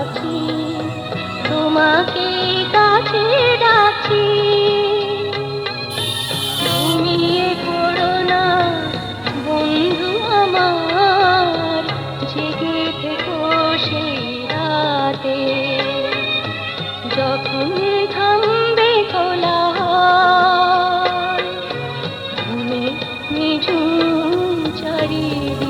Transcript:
পাখি তোমাকে কাছে ডাকি ঘুমিয়ে পড়ো না, বন্ধু আমার, জেগে থেকো সেই রাতে। যখন থামবে খোলা ঘুমে চারিদিকে